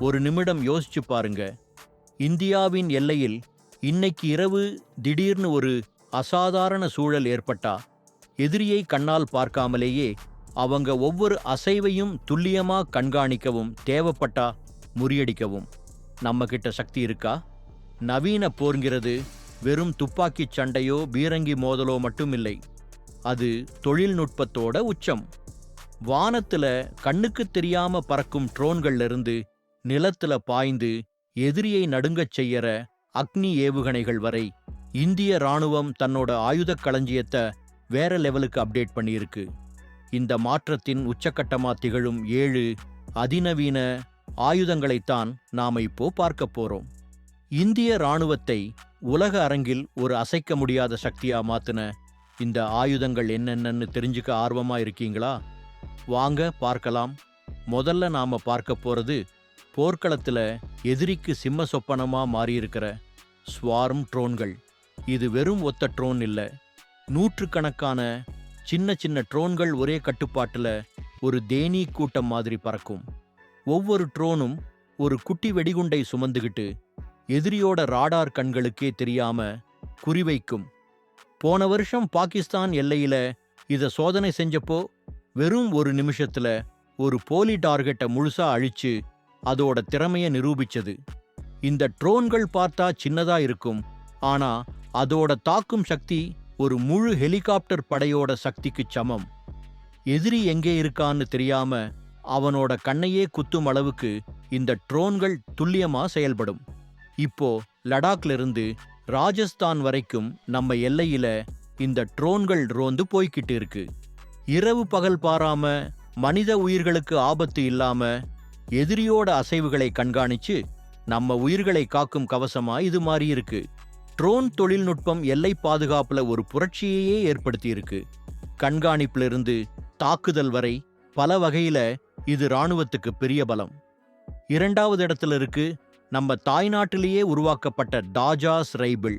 ஒரு நிமிடம் யோசிச்சு பாருங்க. இந்தியாவின் எல்லையில் இன்னைக்கு இரவு திடீர்னு ஒரு அசாதாரண சூழல் ஏற்பட்டா? எதிரியை கண்ணால் பார்க்காமலேயே அவங்க ஒவ்வொரு அசைவையும் துல்லியமா கண்காணிக்கவும் தேவைப்பட்டா முறியடிக்கவும். நம்மக்கிட்ட சக்தி இருக்கா? நவீன போர்ங்கிறது வெறும் துப்பாக்கிச் சண்டையோ பீரங்கி மோதலோ மட்டும் இல்லை. அது தொழில்நுட்பத்தோட உச்சம். வானத்துல கண்ணுக்கு தெரியாம பறக்கும் ட்ரோன்கள்ல இருந்து நிலத்துல பாய்ந்து எதிரியை நடுங்கச் செய்யற அக்னி ஏவுகணைகள் வரை இந்திய ராணுவம் தன்னோட ஆயுதக் களஞ்சியத்தை வேற லெவலுக்கு அப்டேட் பண்ணியிருக்கு. இந்த மாற்றத்தின் உச்சக்கட்டமா திகழும் ஏழு அதிநவீன ஆயுதங்களைத்தான் நாம இப்போ பார்க்க போறோம். இந்திய ராணுவத்தை உலக அரங்கில் ஒரு அசைக்க முடியாத சக்தியா மாத்துன இந்த ஆயுதங்கள் என்னென்னு தெரிஞ்சுக்க ஆர்வமா இருக்கீங்களா? வாங்க பார்க்கலாம். முதல்ல நாம பார்க்க போறது போர்க்களத்தில் எதிரிக்கு சிம்ம சொப்பனமாக மாறியிருக்கிற ஸ்வார்ம் ட்ரோன்கள். இது வெறும் ஒத்த ட்ரோன் இல்லை. நூற்றுக்கணக்கான சின்ன சின்ன ட்ரோன்கள் ஒரே கட்டுப்பாட்டில் ஒரு தேனீ கூட்டம் மாதிரி பறக்கும். ஒவ்வொரு ட்ரோனும் ஒரு குட்டி வெடிகுண்டை சுமந்துகிட்டு எதிரியோட ராடார் கண்களுக்கே தெரியாம குறிவைக்கும் போன வருஷம் பாகிஸ்தான் எல்லையில இதை சோதனை செஞ்சப்போ வெறும் ஒரு நிமிஷத்துல ஒரு போலி டார்கெட்டை முழுசா அழிச்சு அதோட திறமைய நிரூபிச்சது. இந்த ட்ரோன்கள் பார்த்தா சின்னதா இருக்கும். ஆனா அதோட தாக்கும் சக்தி ஒரு முழு ஹெலிகாப்டர் படையோட சக்திக்கு சமம். எதிரி எங்கே இருக்கான்னு தெரியாம அவனோட கண்ணையே குத்தும் அளவுக்கு இந்த ட்ரோன்கள் துல்லியமா செயல்படும். இப்போ லடாக்ல இருந்து ராஜஸ்தான் வரைக்கும் நம்ம எல்லையில இந்த ட்ரோன்கள் ரோந்து போய்கிட்டு இருக்கு. இரவு பகல் பாராம மனித உயிர்களுக்கு ஆபத்து இல்லாம எதிரியோட அசைவுகளை கண்காணிச்சு நம்ம உயிர்களை காக்கும் கவசமா இது மாறி இருக்கு. ட்ரோன் தொழில்நுட்பம் எல்லை பாதுகாப்புல ஒரு புரட்சியையே ஏற்படுத்தியிருக்கு. கண்காணிப்பிலிருந்து தாக்குதல் வரை பல வகையில இது ராணுவத்துக்கு பெரிய பலம். இரண்டாவது இடத்துல இருக்கு நம்ம தாய்நாட்டிலேயே உருவாக்கப்பட்ட டாஜாஸ் ரைபிள்.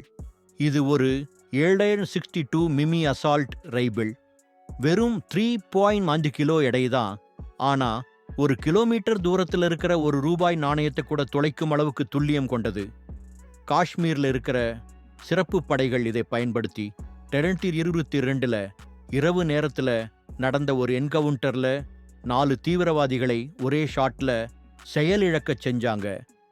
இது ஒரு ஏழாயிரம் sixty two meme assault rifle. வெறும் த்ரீ பாயிண்ட் அஞ்சு கிலோ எடைதான் ஆனா ஒரு கிலோமீட்டர் தூரத்தில் இருக்கிற ஒரு ரூபாய் நாணயத்தை கூட துளைக்கும் அளவுக்கு துல்லியம் கொண்டது. காஷ்மீரில் இருக்கிற சிறப்பு படைகள் இதை பயன்படுத்தி டெரண்டீர் இருபத்தி ரெண்டில் இரவு நேரத்தில் நடந்த ஒரு என்கவுண்டரில் நாலு தீவிரவாதிகளை ஒரே ஷாட்டில் செயலிழக்கச் செஞ்சாங்க.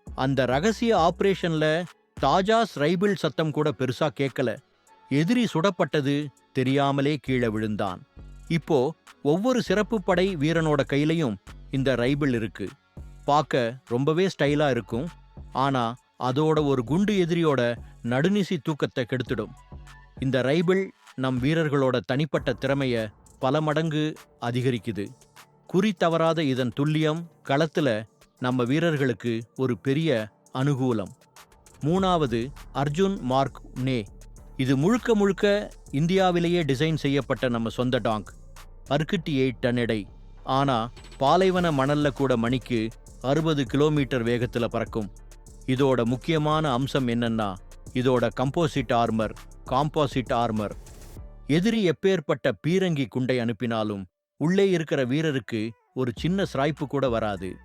அந்த ரகசிய ஆப்ரேஷனில் தாஜாஸ் ரைபிள் சத்தம் கூட பெருசா கேட்கல எதிரி சுடப்பட்டது தெரியாமலே கீழே விழுந்தான். இப்போ ஒவ்வொரு சிறப்பு படை வீரனோட கையிலையும் இந்த ரைபிள் இருக்கு. பார்க்க ரொம்பவே ஸ்டைலா இருக்கும். ஆனா அதோட ஒரு குண்டு எதிரியோட நடுநிசி தூக்கத்தை கெடுத்துடும். இந்த ரைபிள் நம் வீரர்களோட தனிப்பட்ட திறமைய பல மடங்கு அதிகரிக்குது. குறி தவறாத இதன் துல்லியம் களத்துல நம்ம வீரர்களுக்கு ஒரு பெரிய அனுகூலம். மூணாவது அர்ஜுன் மார்க் நே. இது முழுக்க முழுக்க இந்தியாவிலேயே டிசைன் செய்யப்பட்ட நம்ம சொந்த டாங்க். அறுபத்தி எயிட் டன் எடை ஆனா பாலைவன மணல்ல கூட மணிக்கு அறுபது கிலோமீட்டர் வேகத்துல பறக்கும். இதோட முக்கியமான அம்சம் என்னன்னா இதோட கம்போசிட் ஆர்மர் காம்போசிட் ஆர்மர். எதிரி எப்பேற்பட்ட பீரங்கி குண்டை அனுப்பினாலும் உள்ளே இருக்கிற வீரருக்கு ஒரு சின்ன சிராய்ப்பு கூட வராது.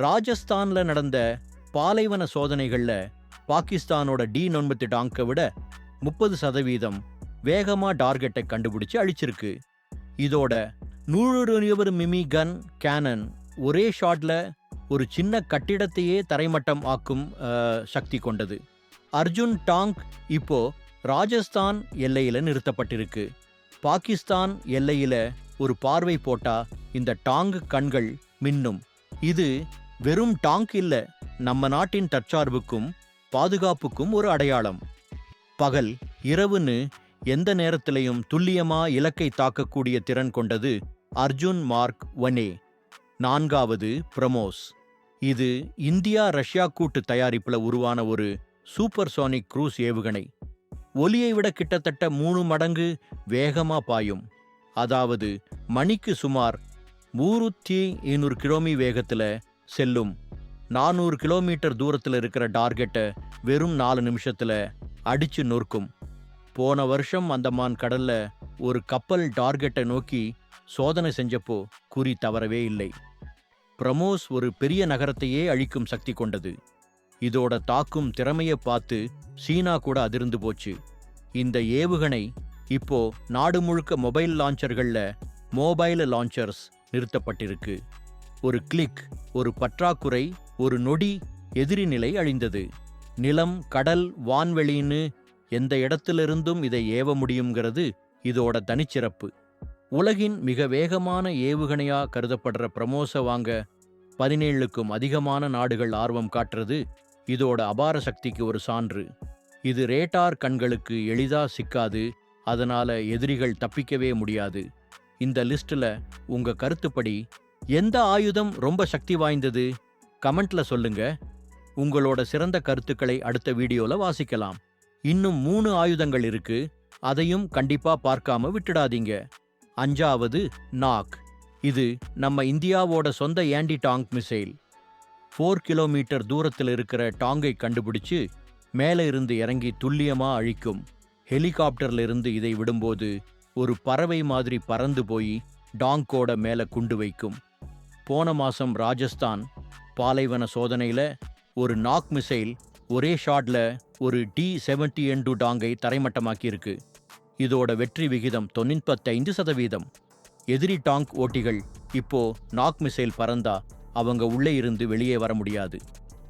ராஜஸ்தான்ல நடந்த பாலைவன சோதனைகள்ல பாகிஸ்தானோட டி நொன்பத்தி டாங்கை விட முப்பது சதவீதம் வேகமா டார்கெட்டை கண்டுபிடிச்சு அழிச்சிருக்கு. இதோட நூறு மிமி கன் கேனன் ஒரே ஷாட்ல ஒரு சின்ன கட்டிடத்தையே தரைமட்டம் ஆக்கும் சக்தி கொண்டது. அர்ஜுன் டாங்க் இப்போ ராஜஸ்தான் எல்லையில் நிறுத்தப்பட்டிருக்கு. பாகிஸ்தான் எல்லையில் ஒரு பார்வை போட்டா இந்த டாங் கண்கள் மின்னும். இது வெறும் டாங்க் இல்லை நம்ம நாட்டின் தற்சார்புக்கும் பாதுகாப்புக்கும் ஒரு அடையாளம். பகல் இரவுன்னு எந்த நேரத்திலையும் துல்லியமா இலக்கை தாக்கக்கூடிய திறன் கொண்டது அர்ஜுன் மார்க் ஒனே. நான்காவது பிரமோஸ். இது இந்தியா ரஷ்யா கூட்டு தயாரிப்புல உருவான ஒரு சூப்பர்சோனிக் க்ரூஸ் ஏவுகணை. ஒலியை விட கிட்டத்தட்ட மூணு மடங்கு வேகமா பாயும். அதாவது மணிக்கு சுமார் மூறுத்தி ஐநூறு கிலோமி வேகத்துல செல்லும். நானூறு கிலோமீட்டர் தூரத்துல இருக்கிற டார்கெட்டை வெறும் நாலு நிமிஷத்துல அடிச்சு நொறுக்கும். போன வருஷம் அந்தமான் கடல்ல ஒரு கப்பல் டார்கெட்டை நோக்கி சோதனை செஞ்சப்போ குறி தவறவே இல்லை. பிரமோஸ் ஒரு பெரிய நகரத்தையே அழிக்கும் சக்தி கொண்டது. இதோட தாக்கும் திறமையை பார்த்து சீனா கூட அதிர்ந்து போச்சு. இந்த ஏவுகணை இப்போ நாடு முழுக்க மொபைல் லான்ச்சர்களில் மொபைல் லான்ச்சர்ஸ் நிறுத்தப்பட்டிருக்கு. ஒரு கிளிக் ஒரு பற்றாக்குறை ஒரு நொடி எதிரி நிலை அழிந்தது. நிலம் கடல் வான்வெளின்னு எந்த இடத்திலிருந்தும் இதை ஏவ முடியுங்கிறது இதோட தனிச்சிறப்பு. உலகின் மிக வேகமான ஏவுகணையா கருதப்படுற பிரமோச வாங்க பதினேழுக்கும் அதிகமான நாடுகள் ஆர்வம் காட்டுறது இதோட அபார சக்திக்கு ஒரு சான்று. இது ரேட்டார் கண்களுக்கு எளிதா சிக்காது அதனால எதிரிகள் தப்பிக்கவே முடியாது. இந்த லிஸ்ட்ல உங்க கருத்துப்படி எந்த ஆயுதம் ரொம்ப சக்தி வாய்ந்தது? கமெண்ட்ல சொல்லுங்க. உங்களோட சிறந்த கருத்துக்களை அடுத்த வீடியோல வாசிக்கலாம். இன்னும் மூணு ஆயுதங்கள் இருக்கு. அதையும் கண்டிப்பா பார்க்காம விட்டுடாதீங்க. அஞ்சாவது நாக். இது நம்ம இந்தியாவோட சொந்த ஏண்டி டாங்க் மிசைல். ஃபோர் கிலோமீட்டர் தூரத்தில் இருக்கிற டாங்கை கண்டுபிடிச்சு மேலே இருந்து இறங்கி துல்லியமாக அழிக்கும். ஹெலிகாப்டர்ல இருந்து இதை விடும்போது ஒரு பறவை மாதிரி பறந்து போய் டாங்கோட மேலே குண்டு வைக்கும். போன மாசம் ராஜஸ்தான் பாலைவன சோதனையில் ஒரு நாக் மிசைல் ஒரே ஷாட்ல ஒரு டி செவன்டி என்டு டாங்கை தரைமட்டமாக்கியிருக்கு. இதோட வெற்றி விகிதம் தொண்ணூற்பத்தைந்து சதவீதம். எதிரி டாங்க் ஓட்டிகள் இப்போ நாக் மிசைல் பறந்தா அவங்க உள்ளே இருந்து வெளியே வர முடியாது.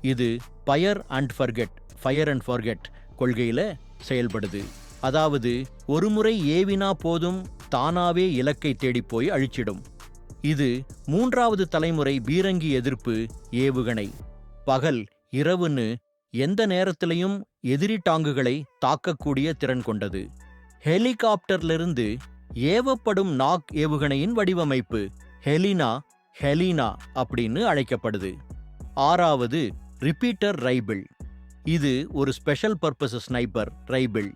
இது fire and forget fire and forget கொள்கையில செயல்படுது. அதாவது ஒருமுறை ஏவினா போதும் தானாவே இலக்கை தேடிப் போய் அழிச்சிடும். இது மூன்றாவது தலைமுறை பீரங்கி எதிர்ப்பு ஏவுகணை. பகல் இரவுன்னு எந்த நேரத்திலையும் எதிரி டாங்குகளை தாக்கக்கூடிய திறன் கொண்டது. ஹெலிகாப்டர்லிருந்து ஏவப்படும் நாக் ஏவுகணையின் வடிவமைப்பு ஹெலினா ஹெலினா அப்படின்னு அழைக்கப்படுது. ஆறாவது ரிப்பீட்டர் ரைபிள். இது ஒரு special purpose sniper rifle.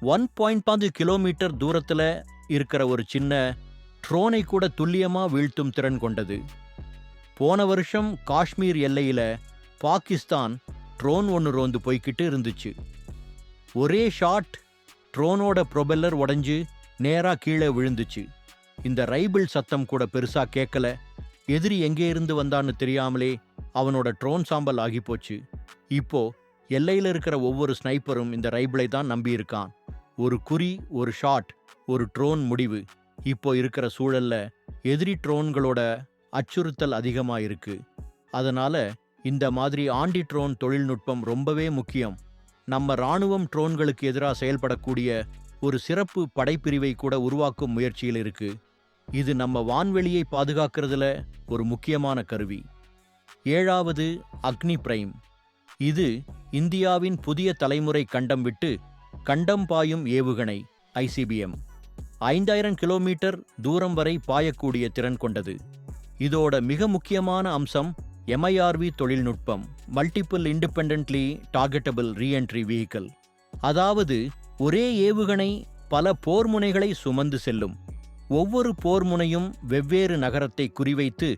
One point பாஞ்சு கிலோமீட்டர் தூரத்தில் இருக்கிற ஒரு சின்ன ட்ரோனை கூட துல்லியமாக வீழ்த்தும் திறன் கொண்டது. போன வருஷம் காஷ்மீர் எல்லையில் பாகிஸ்தான் ட்ரோன் ஒன்று ரோந்து போய்கிட்டு இருந்துச்சு. ஒரே ஷாட் ட்ரோனோட ப்ரொபெல்லர் உடஞ்சு நேரா கீழே விழுந்துச்சு. இந்த ரைபிள் சத்தம் கூட பெருசா கேட்கல எதிரி எங்கே இருந்து வந்தான்னு தெரியாமலே அவனோட ட்ரோன் சாம்பல் ஆகி போச்சு. இப்போ எல்லையில் இருக்கிற ஒவ்வொரு ஸ்னைப்பரும் இந்த ரைபிளை தான் நம்பியிருக்கான் ஒரு குறி ஒரு ஷாட் ஒரு ட்ரோன் முடிவு. இப்போ இருக்கிற சூழல்ல எதிரி ட்ரோன்களோட அச்சுறுத்தல் அதிகமாக இருக்கு அதனால இந்த மாதிரி ஆண்டி ட்ரோன் தொழில்நுட்பம் ரொம்பவே முக்கியம். நம்ம இராணுவம் ட்ரோன்களுக்கு எதிராக செயல்படக்கூடிய ஒரு சிறப்பு படைப்பிரிவை கூட உருவாக்கும் முயற்சியில் இருக்கு. இது நம்ம வான்வெளியை பாதுகாக்கிறதுல ஒரு முக்கியமான கருவி. ஏழாவது அக்னி பிரைம். இது இந்தியாவின் புதிய தலைமுறை கண்டம் விட்டு கண்டம் பாயும் ஏவுகணை ஐசிபிஎம் ஐந்தாயிரம் கிலோமீட்டர் தூரம் வரை பாயக்கூடிய திறன் கொண்டது. இதோட மிக முக்கியமான அம்சம் எம்ஐஆர்வி தொழில்நுட்பம் multiple independently targetable reentry vehicle அதாவது ஒரே ஏவுகணை பல போர் முனைகளை சுமந்து செல்லும். ஒவ்வொரு போர் முனையும் வெவ்வேறு நகரத்தை குறிவைத்து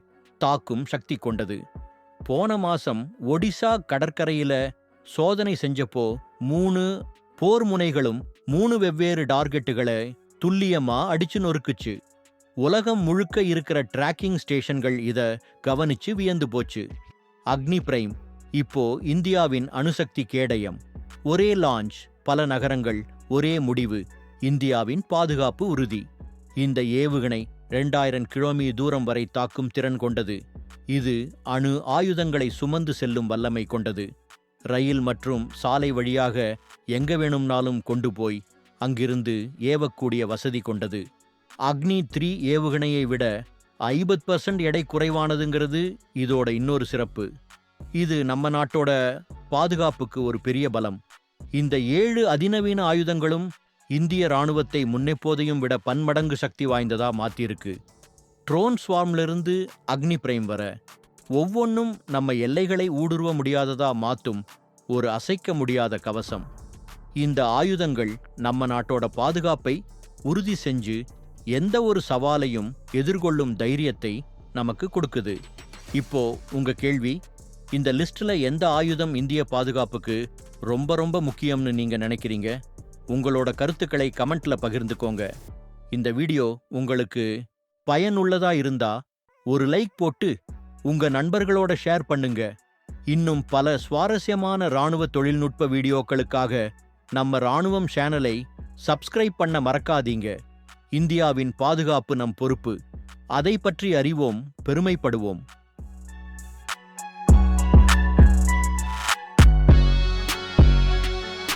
தாக்கும் சக்தி கொண்டது. போன மாசம் ஒடிசா கடற்கரையில சோதனை செஞ்சப்போ மூணு போர் முனைகளும் மூணு வெவ்வேறு டார்கெட்டுகளை துல்லியமா அடிச்சு நொறுக்குச்சு. உலகம் முழுக்க இருக்கிற டிராக்கிங் ஸ்டேஷன்கள் இத கவனிச்சு வியந்து போச்சு. அக்னி பிரைம் இப்போ இந்தியாவின் அணுசக்தி கேடயம். ஒரே லான்ச் பல நகரங்கள் ஒரே முடிவு இந்தியாவின் பாதுகாப்பு உறுதி. இந்த ஏவுகணை ரெண்டாயிரம் கிலோமீ தூரம் வரை தாக்கும் திறன் கொண்டது. இது அணு ஆயுதங்களை சுமந்து செல்லும் வல்லமை கொண்டது. ரயில் மற்றும் சாலை வழியாக எங்க வேணும்னாலும் கொண்டு போய் அங்கிருந்து ஏவக்கூடிய வசதி கொண்டது. அக்னி த்ரீ ஏவுகணையை விட ஐம்பது பர்சன்ட் எடை குறைவானதுங்கிறது இதோட இன்னொரு சிறப்பு. இது நம்ம நாட்டோட பாதுகாப்புக்கு ஒரு பெரிய பலம். இந்த ஏழு அதிநவீன ஆயுதங்களும் இந்திய ராணுவத்தை முன்னெப்போதையும் விட பன்மடங்கு சக்தி வாய்ந்ததா மாத்திருக்கு ட்ரோன் ஸ்வார்ம்லிருந்து அக்னி பிரைம் வர ஒவ்வொன்றும் நம்ம எல்லைகளை ஊடுருவ முடியாததா மாத்தும் ஒரு அசைக்க முடியாத கவசம். இந்த ஆயுதங்கள் நம்ம நாட்டோட பாதுகாப்பை உறுதி செஞ்சு எந்த ஒரு சவாலையும் எதிர்கொள்ளும் தைரியத்தை நமக்கு கொடுக்குது. இப்போ உங்க கேள்வி இந்த லிஸ்ட்ல எந்த ஆயுதம் இந்திய பாதுகாப்புக்கு ரொம்ப ரொம்ப முக்கியம்னு நீங்க நினைக்கிறீங்க? உங்களோட கருத்துக்களை கமெண்ட்ல பகிர்ந்துக்கோங்க. இந்த வீடியோ உங்களுக்கு பயனுள்ளதா இருந்தா ஒரு லைக் போட்டு உங்க நண்பர்களோட ஷேர் பண்ணுங்க. இன்னும் பல சுவாரஸ்யமான ராணுவ தொழில்நுட்ப வீடியோக்களுக்காக நம்ம ராணுவம் சேனலை சப்ஸ்கிரைப் பண்ண மறக்காதீங்க. இந்தியாவின் பாதுகாப்பு நம் பொறுப்பு. அதை பற்றி அறிவோம் பெருமைப்படுவோம்.